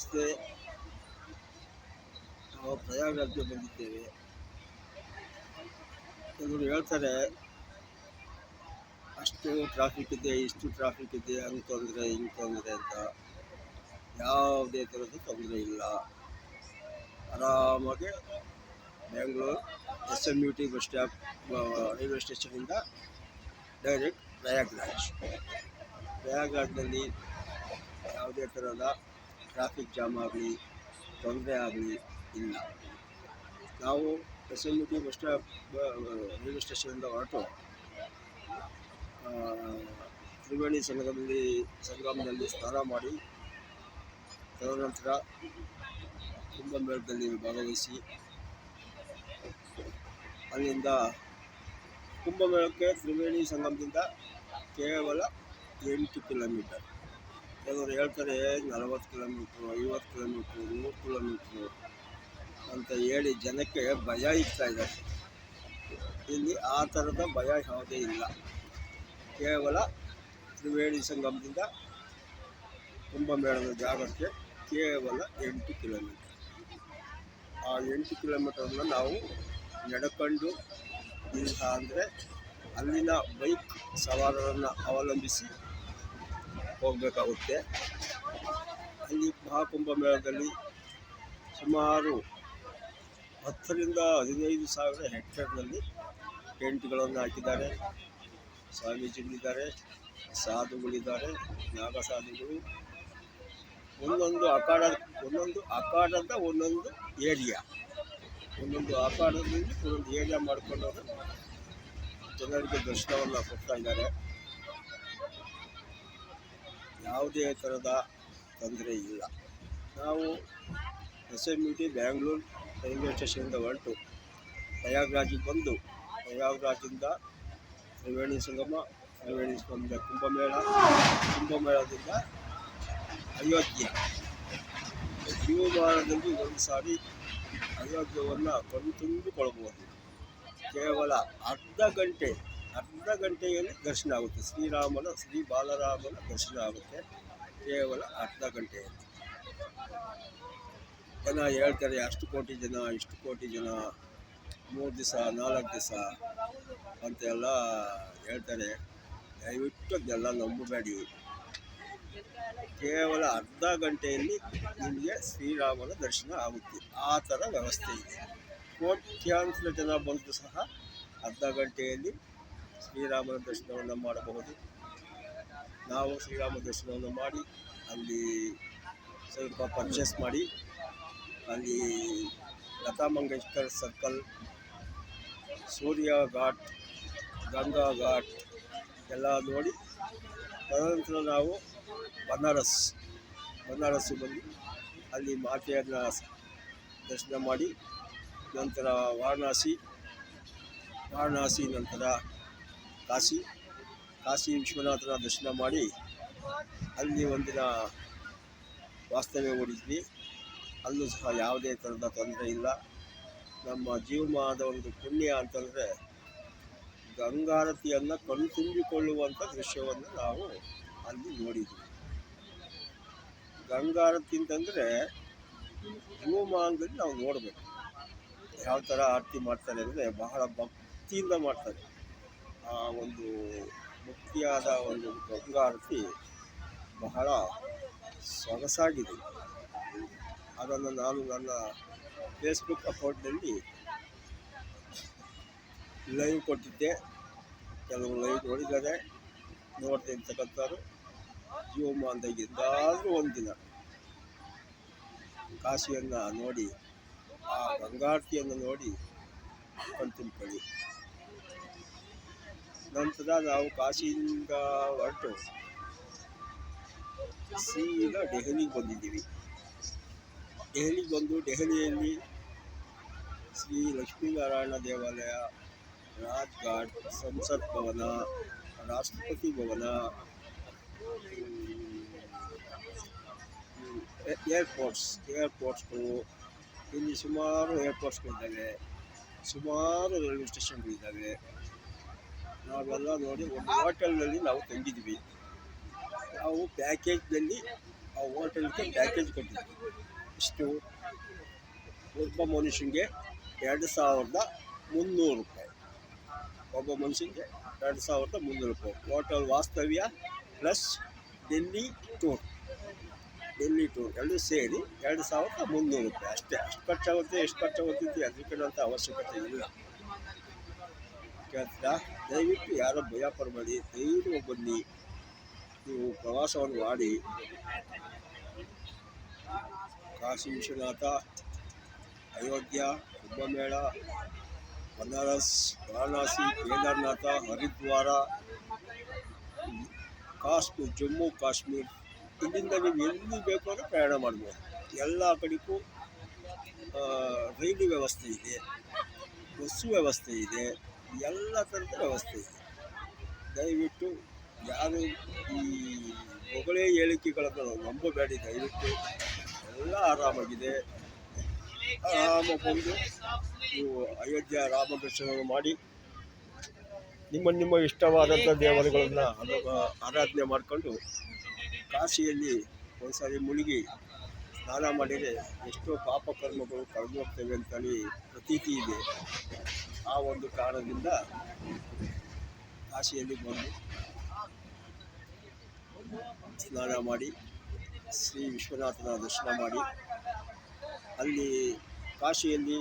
ನಮಸ್ತೆ ನಾವು ಪ್ರಯಾಗಕ್ಕೆ ಬಂದಿದ್ದೇವೆ. ಕೆಲವರು ಹೇಳ್ತಾರೆ, ಅಷ್ಟು ಟ್ರಾಫಿಕ್ ಇದೆ, ಇಷ್ಟು ಟ್ರಾಫಿಕ್ ಇದೆ, ಹಂಗೆ ತೊಂದರೆ, ಹಿಂಗೆ ತೊಂದರೆ ಅಂತ. ಯಾವುದೇ ಥರದ ತೊಂದರೆ ಇಲ್ಲ. ಆರಾಮಾಗಿ Bengaluru S M V T bus stop railway ಸ್ಟೇಷನಿಂದ direct Prayagraj. ಪ್ರಯಾಗ್ರಾಜ್ನಲ್ಲಿ ಯಾವುದೇ ಥರದ ಟ್ರಾಫಿಕ್ ಜಾಮ್ ಆಗಲಿ, ತೊಂದರೆ ಆಗಲಿ ಇಲ್ಲ. ನಾವು S M U T bus stop railway ಸ್ಟೇಷನಿಂದ ಹೊರಟು ತ್ರಿವೇಣಿ ಸಂಗಮದಲ್ಲಿ ಸಂಗಮದಲ್ಲಿ ಸ್ನಾನ ಮಾಡಿ, ತದನಂತರ ಕುಂಭಮೇಳದಲ್ಲಿ ಭಾಗವಹಿಸಿ, ಅಲ್ಲಿಂದ ಕುಂಭಮೇಳಕ್ಕೆ ತ್ರಿವೇಣಿ ಸಂಗಮದಿಂದ ಕೇವಲ ಎಂಟು ಕಿಲೋಮೀಟರ್. ಕೆಲವರು ಹೇಳ್ತಾರೆ ನಲವತ್ತು ಕಿಲೋಮೀಟ್ರು, ಐವತ್ತು ಕಿಲೋಮೀಟ್ರು ನೂರು ಕಿಲೋಮೀಟ್ರು ಅಂತ ಹೇಳಿ ಜನಕ್ಕೆ ಭಯ ಇಡ್ತಾ ಇದ್ದಾರೆ. ಇಲ್ಲಿ ಆ ಥರದ ಭಯ ಯಾವುದೇ ಇಲ್ಲ. ಕೇವಲ ತ್ರಿವೇಣಿ ಸಂಗಮದಿಂದ ಕುಂಭಮೇಳದ ಜಾಗಕ್ಕೆ ಕೇವಲ ಎಂಟು ಕಿಲೋಮೀಟರ್. ಆ ಎಂಟು ಕಿಲೋಮೀಟರನ್ನು ನಾವು ನಡ್ಕೊಂಡು ಇಲ್ಲ ಅಂದರೆ ಅಲ್ಲಿನ ಬೈಕ್ ಸವಾರರನ್ನು ಅವಲಂಬಿಸಿ ಹೋಗಬೇಕಾಗುತ್ತೆ. ಅಲ್ಲಿ ಮಹಾಕುಂಭಮೇಳದಲ್ಲಿ ಸುಮಾರು ಹತ್ತರಿಂದ ಹದಿನೈದು ಸಾವಿರ ಹೆಕ್ಟೇರ್ನಲ್ಲಿ ಟೆಂಟ್ಗಳನ್ನು ಹಾಕಿದ್ದಾರೆ. ಸ್ವಾಮೀಜಿಗಳಿದ್ದಾರೆ, ಸಾಧುಗಳಿದ್ದಾರೆ ನಾಗ ಸಾಧುಗಳು ಒಂದೊಂದು ಅಖಾಡ ಒಂದೊಂದು ಅಖಾಡದ ಒಂದೊಂದು ಏರಿಯಾ ಒಂದೊಂದು ಅಖಾಡದಲ್ಲಿ ಒಂದೊಂದು ಏರಿಯಾ ಮಾಡ್ಕೊಂಡವರು ಜನರಿಗೆ ದರ್ಶನವನ್ನು ಕೊಡ್ತಾ ಇದ್ದಾರೆ. ಯಾವುದೇ ಥರದ ತೊಂದರೆ ಇಲ್ಲ. ನಾವು S M U T Bangalore railway ಸ್ಟೇಷನಿಂದ ಹೊರಟು ಪ್ರಯಾಗ್ರಾಜಿಗೆ ಬಂದು ಪ್ರಯಾಗ್ರಾಜಿಂದ ತ್ರಿವೇಣಿ ಸಂಗಮ, ತ್ರಿವೇಣಿ ಸಂಗಮದ ಕುಂಭಮೇಳ, ಕುಂಭಮೇಳದಿಂದ ಅಯೋಧ್ಯೆ. ಜೀವಮಾನದಲ್ಲಿ ಒಂದು ಸಾರಿ ಅಯೋಧ್ಯೆಯನ್ನು ಕಣ್ತುಂಬಿಕೊಳ್ಬೋದು ಕೇವಲ ಅರ್ಧ ಗಂಟೆ ಅರ್ಧ ಗಂಟೆಯಲ್ಲಿ ದರ್ಶನ ಆಗುತ್ತೆ. ಶ್ರೀರಾಮನ, ಶ್ರೀ ಬಾಲರಾಮನ ದರ್ಶನ ಆಗುತ್ತೆ. ಕೇವಲ ಅರ್ಧ ಗಂಟೆಯಲ್ಲಿ. ಜನ ಹೇಳ್ತಾರೆ, ಅಷ್ಟು ಕೋಟಿ ಜನ, ಇಷ್ಟು ಕೋಟಿ ಜನ, ಮೂರು ದಿವಸ, ನಾಲ್ಕು ದಿವಸ ಅಂತೆಲ್ಲ ಹೇಳ್ತಾರೆ. ದಯವಿಟ್ಟು ಅದೆಲ್ಲ ನಂಬಬೇಡಿ. ಕೇವಲ ಅರ್ಧ ಗಂಟೆಯಲ್ಲಿ ನಿಮಗೆ ಶ್ರೀರಾಮನ ದರ್ಶನ ಆಗುತ್ತೆ. ಆ ಥರ ವ್ಯವಸ್ಥೆ ಇದೆ. ಕೋಟ್ಯಾಂತರ ಜನ ಬಂದರೂ ಸಹ ಅರ್ಧ ಗಂಟೆಯಲ್ಲಿ ಶ್ರೀರಾಮನ ದರ್ಶನವನ್ನು ಮಾಡಬಹುದು. ನಾವು ಶ್ರೀರಾಮ ದರ್ಶನವನ್ನು ಮಾಡಿ, ಅಲ್ಲಿ ಸ್ವಲ್ಪ ಪರ್ಚೇಸ್ ಮಾಡಿ, ಅಲ್ಲಿ ಲತಾ ಮಂಗೇಶ್ಕರ್ ಸರ್ಕಲ್ ಸೂರ್ಯ ಘಾಟ್, ಗಂಗಾ ಘಾಟ್ ಎಲ್ಲ ನೋಡಿ, ತದನಂತರ ನಾವು ಬನಾರಸ್ ಬನಾರಸ್ಸು ಬಂದು ಅಲ್ಲಿ ಮಾತೆಯನ್ನು ದರ್ಶನ ಮಾಡಿ, ನಂತರ ವಾರಣಾಸಿ ವಾರಣಾಸಿ ನಂತರ ಕಾಶಿ ಕಾಶಿ ವಿಶ್ವನಾಥನ ದರ್ಶನ ಮಾಡಿ ಅಲ್ಲಿ ಒಂದಿನ ವಾಸ್ತವ್ಯ ಹೂಡಿದ್ವಿ ಅಲ್ಲೂ ಸಹ ಯಾವುದೇ ಥರದ ತೊಂದರೆ ಇಲ್ಲ. ನಮ್ಮ ಜೀವಮಾನದ ಒಂದು ಪುಣ್ಯ ಅಂತಂದರೆ ಗಂಗಾರತಿಯನ್ನು ಕಣ್ತುಂಬಿಕೊಳ್ಳುವಂಥ ದೃಶ್ಯವನ್ನು ನಾವು ಅಲ್ಲಿ ನೋಡಿದ್ವಿ. ಗಂಗಾರತಿ ಅಂತಂದರೆ ಜೀವಮಾನದಲ್ಲಿ ನಾವು ನೋಡಬೇಕು. ಯಾವ ಥರ ಆರತಿ ಮಾಡ್ತಾರೆ ಅಂದರೆ ಬಹಳ ಭಕ್ತಿಯಿಂದ ಮಾಡ್ತಾರೆ. ಆ, ಒಂದು ಮುಖ್ಯವಾದ ಒಂದು ಗಂಗಾರತಿ ಬಹಳ ಸೊಗಸಾಗಿದೆ. ಅದನ್ನು ನಾನು ನನ್ನ ಫೇಸ್ಬುಕ್ ಅಕೌಂಟ್ನಲ್ಲಿ ಲೈವ್ ಕೊಟ್ಟಿದ್ದೆ. ಕೆಲವು ಲೈವ್ ನೋಡಿದ್ದಾರೆ. ನೋಡ್ತಾ ಇರ್ತಕ್ಕಂಥವ್ರು. ಜೀವಮಾನದಾಗ ಎಂದಾದರೂ ಒಂದಿನ ಕಾಶಿಯನ್ನು ನೋಡಿ, ಆ ಗಂಗಾರತಿಯನ್ನು ನೋಡಿ ಕಣ್ತುಂಬಿಕೊಳ್ಳಿ. ನಂತರ ನಾವು ಕಾಶಿಯಿಂದ ಹೊರಟು ಸೀದಾ ದೆಹಲಿಗೆ ಬಂದಿದ್ದೀವಿ ದೆಹಲಿಗೆ ಬಂದು ದೆಹಲಿಯಲ್ಲಿ ಶ್ರೀ ಲಕ್ಷ್ಮೀನಾರಾಯಣ ದೇವಾಲಯ ರಾಜ್ ಘಾಟ್ ಸಂಸತ್ ಭವನ ರಾಷ್ಟ್ರಪತಿ ಭವನ ಏರ್ಪೋರ್ಟ್ಸ್ ಏರ್ಪೋರ್ಟ್ಸ್ಗಳು ಇಲ್ಲಿ ಸುಮಾರು ಏರ್ಪೋರ್ಟ್ಸ್ಗಳಿದ್ದಾವೆ ಸುಮಾರು ರೈಲ್ವೆ ಸ್ಟೇಷನ್ಗಳಿದ್ದಾವೆ ನಾವೆಲ್ಲ ನೋಡಿ ಒಂದು ಹೋಟೆಲ್ನಲ್ಲಿ ನಾವು ತಂಗಿದ್ವಿ ನಾವು ಪ್ಯಾಕೇಜ್ನಲ್ಲಿ ಆ ಹೋಟೆಲ್ಗೆ ಪ್ಯಾಕೇಜ್ ಕೊಟ್ಟಿದ್ವಿ. ಇಷ್ಟು ಒಬ್ಬ ಮನುಷ್ಯನಿಗೆ ಎರಡು ಸಾವಿರದ ಮುನ್ನೂರು ರೂಪಾಯಿ. ಒಬ್ಬ ಮನುಷ್ಯನಿಗೆ ಎರಡು ಸಾವಿರದ ಮುನ್ನೂರು ರೂಪಾಯಿ. ಹೋಟೆಲ್ ವಾಸ್ತವ್ಯ plus Delhi tour. Delhi tour ಎರಡು ಸೇರಿ ಎರಡು ಸಾವಿರದ ಮುನ್ನೂರು ರೂಪಾಯಿ. ಅಷ್ಟೇ. ಅಷ್ಟು ಖರ್ಚಾಗುತ್ತೆ, ಎಷ್ಟು ಖರ್ಚಾಗುತ್ತೆ ಅದಕ್ಕೆ ಅವಶ್ಯಕತೆ ಇಲ್ಲ. ಕೇಳ್ತಾ ದಯವಿಟ್ಟು ಯಾರೋ ಭಯ ಪಡಬೇಡಿ ಧೈರ್ಯ ಬನ್ನಿ. ನೀವು ಪ್ರವಾಸವನ್ನು ಮಾಡಿ. ಕಾಶಿ ವಿಶ್ವನಾಥ, ಅಯೋಧ್ಯ, ಕುಂಭಮೇಳ, ಬನಾರಸ್, ವಾರಣಾಸಿ, ಕೇದಾರ್ನಾಥ, ಹರಿದ್ವಾರ, ಕಾಶ್ಮೀರ್, ಜಮ್ಮು, ಕಾಶ್ಮೀರ್. ಇಲ್ಲಿಂದ ನೀವು ಎಲ್ಲಿ ಬೇಕಾದರೂ ಪ್ರಯಾಣ ಮಾಡ್ಬೋದು. ಎಲ್ಲ ಕಡೆಗೂ ರೈಲು ವ್ಯವಸ್ಥೆ ಇದೆ, ಬಸ್ಸು ವ್ಯವಸ್ಥೆ ಇದೆ. ಎಲ್ಲ ಥರದ ವ್ಯವಸ್ಥೆ ಇದೆ. ದಯವಿಟ್ಟು ಯಾರು ಈ ಹೊಗಳೇ ಹೇಳಿಕೆಗಳನ್ನು ನಂಬಬೇಡಿ. ದಯವಿಟ್ಟು ಎಲ್ಲ ಆರಾಮಾಗಿದೆ. ಆರಾಮ ಬಂದು ನೀವು ಅಯೋಧ್ಯ ರಾಮ ದರ್ಶನವನ್ನು ಮಾಡಿ ನಿಮ್ಮ ನಿಮ್ಮ ಇಷ್ಟವಾದಂಥ ದೇವರುಗಳನ್ನು ಆರಾಧನೆ ಮಾಡಿಕೊಂಡು ಕಾಶಿಯಲ್ಲಿ ಒಂದ್ಸಾರಿ ಮುಳುಗಿ ಸ್ನಾನ ಮಾಡಿದರೆ ಎಷ್ಟೋ ಪಾಪ ಕರ್ಮಗಳು ಕಳೆದು ಹೋಗ್ತವೆ ಅಂತೇಳಿ ಪ್ರತೀತಿ ಇದೆ. ಆ ಒಂದು ಕಾರಣದಿಂದ ಕಾಶಿಯಲ್ಲಿ ಬಂದು ಸ್ನಾನ ಮಾಡಿ, ಶ್ರೀ ವಿಶ್ವನಾಥನ ದರ್ಶನ ಮಾಡಿ, ಅಲ್ಲಿ ಕಾಶಿಯಲ್ಲಿ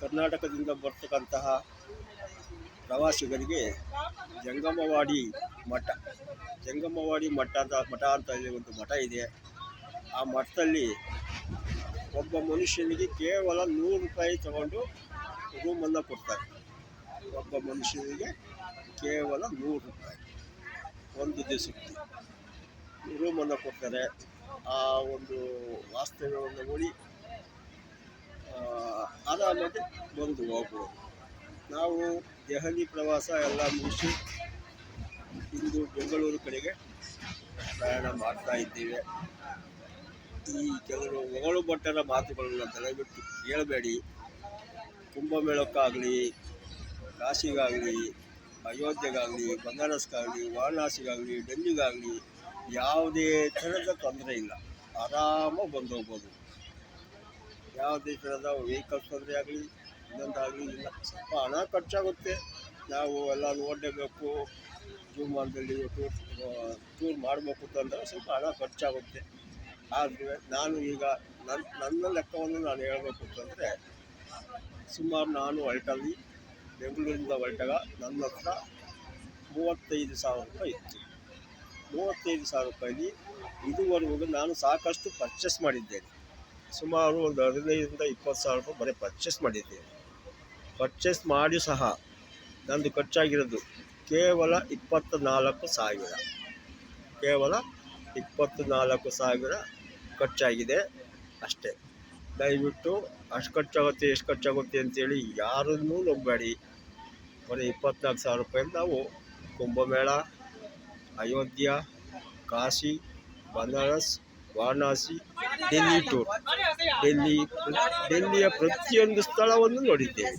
ಕರ್ನಾಟಕದಿಂದ ಬರ್ತಕ್ಕಂತಹ ಪ್ರವಾಸಿಗರಿಗೆ ಜಂಗಮವಾಡಿ ಮಠ ಜಂಗಮವಾಡಿ ಮಠ ಅಂತ ಮಠ ಅಂತ ಇಲ್ಲಿ ಒಂದು ಮಠ ಇದೆ. ಆ ಮಠದಲ್ಲಿ ಒಬ್ಬ ಮನುಷ್ಯನಿಗೆ ಕೇವಲ ನೂರು ರೂಪಾಯಿ ತಗೊಂಡು ರೂಮನ್ನು ಕೊಡ್ತಾರೆ. ಒಬ್ಬ ಮನುಷ್ಯನಿಗೆ ಕೇವಲ ನೂರು ರೂಪಾಯಿ. ಒಂದು ದಿವಸಕ್ಕೆ. ರೂಮನ್ನು ಕೊಡ್ತಾರೆ. ಆ ಒಂದು ವಾಸ್ತವ್ಯವನ್ನು ನೋಡಿ ಆರಾಮಾಗಿ ಬಂದು ಹೋಗ್ಬೋದು. ನಾವು ದೆಹಲಿ ಪ್ರವಾಸ ಎಲ್ಲ ಮುಗಿಸಿ ಇಂದು ಬೆಂಗಳೂರು ಕಡೆಗೆ ಪ್ರಯಾಣ ಮಾಡ್ತಾ ಇದ್ದೇವೆ. ಈ ಕೆಲವರು ಹೊಗಳು ಭಟ್ಟರ ಮಾತುಗಳನ್ನು ದಯವಿಟ್ಟು ಕೇಳಬೇಡಿ. ಕುಂಭಮೇಳಕ್ಕಾಗಲಿ, ಕಾಶಿಗಾಗಲಿ, ಅಯೋಧ್ಯೆಗಾಗಲಿ, ಬನಾರಸ್ಗಾಗಲಿ, ವಾರಣಾಸಿಗಾಗಲಿ, ಡೆಲ್ಲಿಗಾಗಲಿ ಯಾವುದೇ ಥರದ ತೊಂದರೆ ಇಲ್ಲ. ಆರಾಮಾಗಿ ಬಂದು ಹೋಗ್ಬೋದು. ಯಾವುದೇ ಥರದ ವೆಹಿಕಲ್ ತೊಂದರೆ ಆಗಲಿ ಇನ್ನೊಂದಾಗಲಿ ಇಲ್ಲ. ಸ್ವಲ್ಪ ಹಣ ಖರ್ಚಾಗುತ್ತೆ. ನಾವು ಎಲ್ಲ ನೋಡಲೇಬೇಕು. ಜೂಮಾನದಲ್ಲಿ ಟೂರ್ ಟೂರ್ ಮಾಡಬೇಕು ಅಂತಂದರೆ ಸ್ವಲ್ಪ ಹಣ ಖರ್ಚಾಗುತ್ತೆ. ಆದರೆ ನಾನು ಈಗ ನನ್ನ ನನ್ನ ಲೆಕ್ಕವನ್ನು ನಾನು ಹೇಳಬೇಕು ಅಂತಂದರೆ ಸುಮಾರು ನಾನು ಹೊರಟಲ್ಲಿ ಬೆಂಗಳೂರಿಂದ ಹೊರಟಾಗ ನನ್ನ ಹತ್ರ ಮೂವತ್ತೈದು ಸಾವಿರ ರೂಪಾಯಿ ಇತ್ತು. ಮೂವತ್ತೈದು ಸಾವಿರ ರೂಪಾಯಿ ಇದುವರೆಗೂ ನಾನು ಸಾಕಷ್ಟು ಪರ್ಚೇಸ್ ಮಾಡಿದ್ದೇನೆ. ಸುಮಾರು ಒಂದು ಹದಿನೈದರಿಂದ ಇಪ್ಪತ್ತು ಸಾವಿರ ರೂಪಾಯಿ ಬರೀ ಪರ್ಚೇಸ್ ಮಾಡಿದ್ದೇನೆ. ಪರ್ಚೇಸ್ ಮಾಡಿ ಸಹ ನಂದು ಖರ್ಚಾಗಿರೋದು ಕೇವಲ ಇಪ್ಪತ್ತ ನಾಲ್ಕು ಸಾವಿರ. ಕೇವಲ ಇಪ್ಪತ್ತು ನಾಲ್ಕು ಸಾವಿರ ಖರ್ಚಾಗಿದೆ ಅಷ್ಟೇ. ದಯವಿಟ್ಟು ಅಷ್ಟು ಖರ್ಚಾಗುತ್ತೆ, ಎಷ್ಟು ಖರ್ಚಾಗುತ್ತೆ ಅಂತೇಳಿ ಯಾರನ್ನೂ ನಂಬೇಡಿ ಬರೀ ಇಪ್ಪತ್ನಾಲ್ಕು ಸಾವಿರ ರೂಪಾಯಿ ನಾವು ಕುಂಭಮೇಳ, ಅಯೋಧ್ಯ, ಕಾಶಿ, ಬನಾರಸ್, ವಾರಣಾಸಿ, ಡೆಲ್ಲಿ ಟೂರ್. ಡೆಲ್ಲಿ, ಡೆಲ್ಲಿಯ ಪ್ರತಿಯೊಂದು ಸ್ಥಳವನ್ನು ನೋಡಿದ್ದೇವೆ.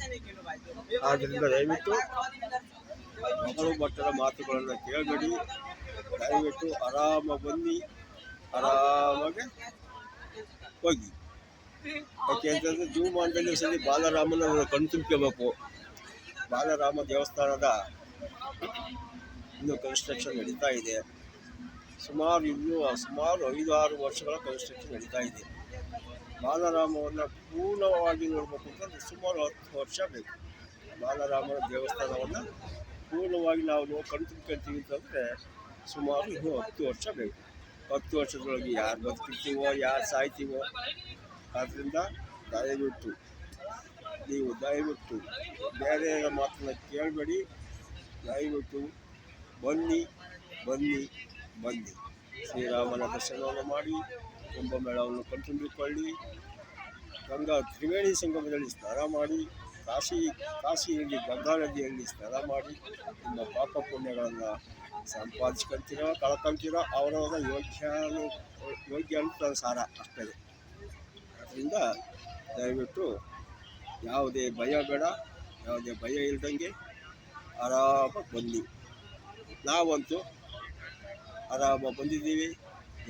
ಆದ್ದರಿಂದ ದಯವಿಟ್ಟು ಮಗಳು ಮಟ್ಟದ ಮಾತುಗಳನ್ನು ಕೇಳಬೇಡಿ. ದಯವಿಟ್ಟು ಆರಾಮ ಬನ್ನಿ, ಆರಾಮಾಗಿ ಹೋಗಿ. ಯಾಕೆ ಅಂತಂದರೆ ಜೀವಮಾನದಲ್ಲಿ ಸರಿ ಬಾಲರಾಮನ ಕಣ್ತುಂಬ್ಕೋಬೇಕು ಬಾಲರಾಮ ದೇವಸ್ಥಾನದ ಇನ್ನು ಕನ್ಸ್ಟ್ರಕ್ಷನ್ ನಡೀತಾ ಇದೆ. ಸುಮಾರು ಇನ್ನೂ, ಸುಮಾರು ಐದು ಆರು ವರ್ಷಗಳ ಕನ್ಸ್ಟ್ರಕ್ಷನ್ ನಡೀತಾ ಇದೆ. ಬಾಲರಾಮವನ್ನು ಪೂರ್ಣವಾಗಿ ನೋಡಬೇಕು ಅಂತಂದರೆ ಸುಮಾರು ಹತ್ತು ವರ್ಷ ಬೇಕು. ಬಾಲರಾಮನ ದೇವಸ್ಥಾನವನ್ನು ಪೂರ್ಣವಾಗಿ ನಾವು ನೋಡಿ ಕಣ್ ತುಂಬ್ಕೊಳ್ತೀವಿ ಅಂತಂದರೆ ಸುಮಾರು ಇನ್ನೂ ಹತ್ತು ವರ್ಷ ಬೇಕು. ಹತ್ತು ವರ್ಷದೊಳಗೆ ಯಾರು ಬದುಕಿರ್ತೀವೋ ಯಾರು ಸಾಯ್ತೀವೋ ಆದ್ದರಿಂದ ದಯವಿಟ್ಟು, ನೀವು ದಯವಿಟ್ಟು ಬೇರೆಯವರ ಮಾತನ್ನ ಕೇಳಬೇಡಿ. ದಯವಿಟ್ಟು ಬನ್ನಿ ಬನ್ನಿ ಬನ್ನಿ. ಶ್ರೀರಾಮನ ದರ್ಶನವನ್ನು ಮಾಡಿ, ಕುಂಭಮೇಳವನ್ನು ಕಣ್ತುಂಬಿಕೊಳ್ಳಿ. ಗಂಗಾ ತ್ರಿವೇಣಿ ಸಂಗಮದಲ್ಲಿ ಸ್ನಾನ ಮಾಡಿ, ಕಾಶಿ, ಕಾಶಿಯಲ್ಲಿ ಗಂಗಾ ನದಿಯಲ್ಲಿ ಸ್ನಾನ ಮಾಡಿ, ನಿಮ್ಮ ಪಾಪ ಪುಣ್ಯಗಳನ್ನು ಸಂಪಾದಿಸ್ಕೊಂತೀರೋ, ಕಳ್ಕೊಂತೀರೋ, ಅವರವರ ಯೋಗ್ಯಾನು, ಯೋಗ್ಯಾನುಸಾರ ಅಷ್ಟೇ. ಅದರಿಂದ ದಯವಿಟ್ಟು ಯಾವುದೇ ಭಯ ಬೇಡ, ಯಾವುದೇ ಭಯ ಇಲ್ದಂಗೆ ಆರಾಮಾಗಿ ಬನ್ನಿ. ನಾವಂತೂ ಆರಾಮಾಗಿ ಬಂದಿದ್ದೀವಿ.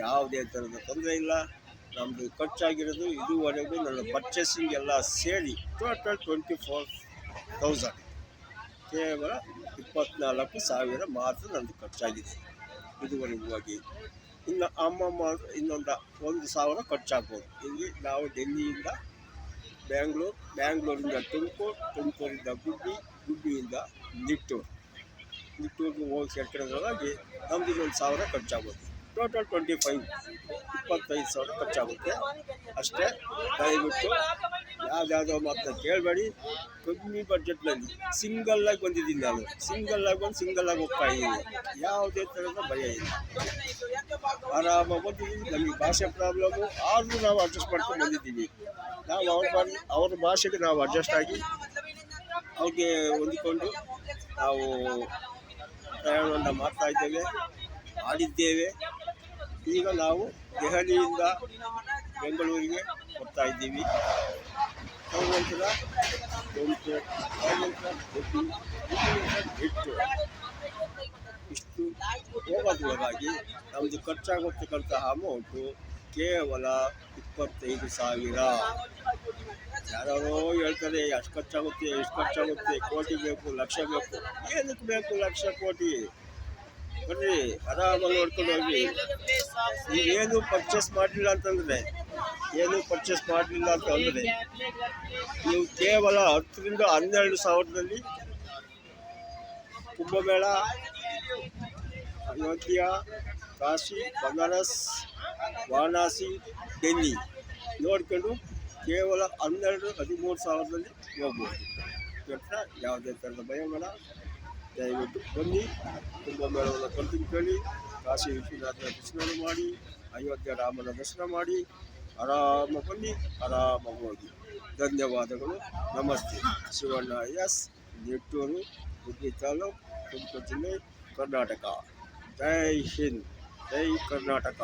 ಯಾವುದೇ ಥರದ ತೊಂದರೆ ಇಲ್ಲ. ನಮ್ಮದು ಖರ್ಚಾಗಿರೋದು ಇದುವರೆಗೂ ನನ್ನ ಪರ್ಚೇಸಿಂಗ್ ಎಲ್ಲ ಸೇರಿ ಟೋಟಲ್ ಟ್ವೆಂಟಿ ಫೋರ್ ತೌಸಂಡ್ ಕೇವಲ ಇಪ್ಪತ್ನಾಲ್ಕು ಸಾವಿರ ಮಾತ್ರ ನನ್ನದು ಖರ್ಚಾಗಿದೆ. ಇದುವರೆಗೂ ಹೋಗಿ ಇನ್ನು ಅಮ್ಮಮ್ಮ ಇನ್ನೊಂದು ಒಂದು ಸಾವಿರ ಖರ್ಚಾಗ್ಬೋದು. ಇಲ್ಲಿ ನಾವು ಡೆಲ್ಲಿಯಿಂದ ಬ್ಯಾಂಗ್ಳೂರು, ಬ್ಯಾಂಗ್ಳೂರಿಂದ ತುಮಕೂರು, ತುಮಕೂರಿಂದ ಗುಬ್ಬಿ, ಗುಬ್ಬಿಯಿಂದ ನಿಟ್ಟೂರು. ನಿಟ್ಟೂರಿಗೆ ಹೋಗಿ ಸೇರ್ಕೊಳ್ಳೋದ್ರೊಳಗೆ ನಮ್ದು ಇನ್ನೊಂದು ಸಾವಿರ ಖರ್ಚಾಗುತ್ತೆ ಟೋಟಲ್ ಟ್ವೆಂಟಿ ಫೈವ್, ಇಪ್ಪತ್ತೈದು ಸಾವಿರ ಖರ್ಚಾಗುತ್ತೆ. ಅಷ್ಟೇ, ದಯವಿಟ್ಟು ಯಾವುದ್ಯಾವುದೋ ಮಾತನ್ನ ಕೇಳಬೇಡಿ. ಕಮ್ಮಿ ಬಡ್ಜೆಟ್ನಲ್ಲಿ ಸಿಂಗಲ್ಲಾಗಿ ಬಂದಿದ್ದೀನಿ ನಾನು. ಸಿಂಗಲ್ಲಾಗಿ ಬಂದು ಸಿಂಗಲ್ಲಾಗಿ ಹೋಗ್ತಾ ಇದ್ದೀನಿ. ಯಾವುದೇ ಥರದ ಭಯ ಇಲ್ಲ. ಆರಾಮಾಗಿ ಬಂದಿದ್ದೀನಿ. ನಮಗೆ ಭಾಷೆ ಪ್ರಾಬ್ಲಮ್ಮು ಆದರೂ ನಾವು ಅಡ್ಜಸ್ಟ್ ಮಾಡ್ಕೊಂಡು ಬಂದಿದ್ದೀವಿ. ನಾವು ಅವ್ರ ಅವ್ರ ಭಾಷೆಗೆ ನಾವು ಅಡ್ಜಸ್ಟ್ ಆಗಿ ಅವ್ರಿಗೆ ಹೊಂದಿಕೊಂಡು ನಾವು ಪ್ರಯಾಣವನ್ನು ಮಾಡ್ತಾ ಇದ್ದೇವೆ, ಮಾಡಿದ್ದೇವೆ. ಈಗ ನಾವು ದೆಹಲಿಯಿಂದ ಬೆಂಗಳೂರಿಗೆ ಹೋಗ್ತಾ ಇದ್ದೀವಿ. ತದನಂತರ ಬಿಟ್ಟು ಇಷ್ಟು ಹೋಗೋದ್ರೊಳಗಾಗಿ ನಮ್ಮದು ಖರ್ಚಾಗತಕ್ಕಂತಹ ಅಮೌಂಟು ಕೇವಲ ಇಪ್ಪತ್ತೈದು ಸಾವಿರ. ಯಾರೋ ಹೇಳ್ತಾರೆ ಎಷ್ಟು ಖರ್ಚಾಗುತ್ತೆ ಎಷ್ಟು ಖರ್ಚಾಗುತ್ತೆ, ಕೋಟಿ ಬೇಕು, ಲಕ್ಷ ಬೇಕು. ಏನಕ್ಕೆ ಬೇಕು ಲಕ್ಷ, ಕೋಟಿ? ಬರ್ರಿ ಆರಾಮಾಗಿ ನೋಡ್ಕೊಂಡು ಹೋಗಿ. ಏನು ಪರ್ಚೇಸ್ ಮಾಡಲಿಲ್ಲ ಅಂತಂದರೆ, ಏನು ಪರ್ಚೇಸ್ ಮಾಡಲಿಲ್ಲ ಅಂತ ಅಂದರೆ, ನೀವು ಕೇವಲ ಹತ್ತರಿಂದ ಹನ್ನೆರಡು ಸಾವಿರದಲ್ಲಿ ಕುಂಭಮೇಳ, ಅಯೋಧ್ಯ, ಕಾಶಿ, ಬನಾರಸ್, ವಾರಣಾಸಿ, ಡೆಲ್ಲಿ ನೋಡ್ಕೊಂಡು ಕೇವಲ ಹನ್ನೆರಡು, ಹದಿಮೂರು ಸಾವಿರದಲ್ಲಿ ಹೋಗ್ಬೋದು. ಇವತ್ತ ಯಾವುದೇ ಥರದ ಭಯ ಬೇಡ ದಯವಿಟ್ಟು ಬನ್ನಿ. ಕುಂಭಮೇಳವನ್ನು ಕೇಳಿ ಕಾಶಿ ವಿಶ್ವನಾಥನ ದರ್ಶನ ಮಾಡಿ, ಅಯೋಧ್ಯ ರಾಮನ ದರ್ಶನ ಮಾಡಿ. ಆರಾಮ ಬನ್ನಿ. ಆರಾಮ ಹೋಗಿ. ಧನ್ಯವಾದಗಳು. ನಮಸ್ತೆ. ಶಿವಣ್ಣ ಎಸ್, ನಿಟ್ಟೂರು, ಹುಬ್ಬಳ್ಳಿ ತಾಲೂಕು, ತುಮಕೂರು ಜಿಲ್ಲೆ, ಕರ್ನಾಟಕ. ಜೈ ಹಿಂದ್. ಜೈ ಕರ್ನಾಟಕ.